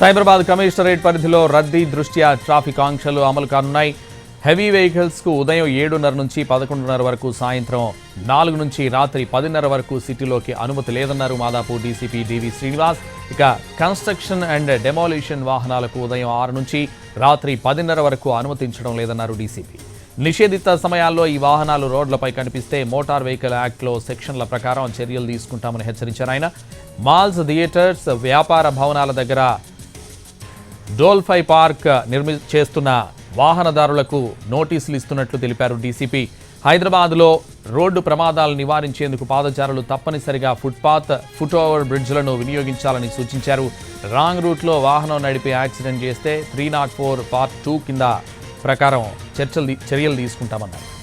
Cyberabad commissionerate పరిధిలో రద్దీ దృష్ట్యా ట్రాఫిక్ ఆంక్షలు అమలు కానున్నాయి. హెవీ వెహికల్స్కు ఉదయం ఏడున్నర నుంచి పదకొండున్నర వరకు సాయంత్రం నాలుగు నుంచి రాత్రి పదిన్నర వరకు సిటీలోకి అనుమతి లేదన్నారు మాదాపూర్ డీసీపీ డివి శ్రీనివాస్. ఇక కన్స్ట్రక్షన్ అండ్ డెమాలిషన్ వాహనాలకు ఉదయం ఆరు నుంచి రాత్రి పదిన్నర వరకు అనుమతించడం లేదన్నారు డీసీపీ. నిషేధిత సమయాల్లో ఈ వాహనాలు రోడ్లపై కనిపిస్తే మోటార్ వెహికల్ యాక్ట్లో సెక్షన్ల ప్రకారం చర్యలు తీసుకుంటామని హెచ్చరించారు ఆయన. మాల్స్ థియేటర్స్ వ్యాపార భవనాల దగ్గర డోల్ఫై పార్క్ నిర్మి చేస్తున్న వాహనదారులకు నోటీసులు ఇస్తున్నట్లు తెలిపారు డీసీపీ. హైదరాబాద్లో రోడ్డు ప్రమాదాలు నివారించేందుకు పాదచారులు తప్పనిసరిగా ఫుట్పాత్ ఫుట్ ఓవర్ బ్రిడ్జ్లను వినియోగించాలని సూచించారు. రాంగ్ రూట్లో వాహనం నడిపి యాక్సిడెంట్ చేస్తే three naught four part two కింద ప్రకారం చర్చలు చర్యలు తీసుకుంటామన్నారు.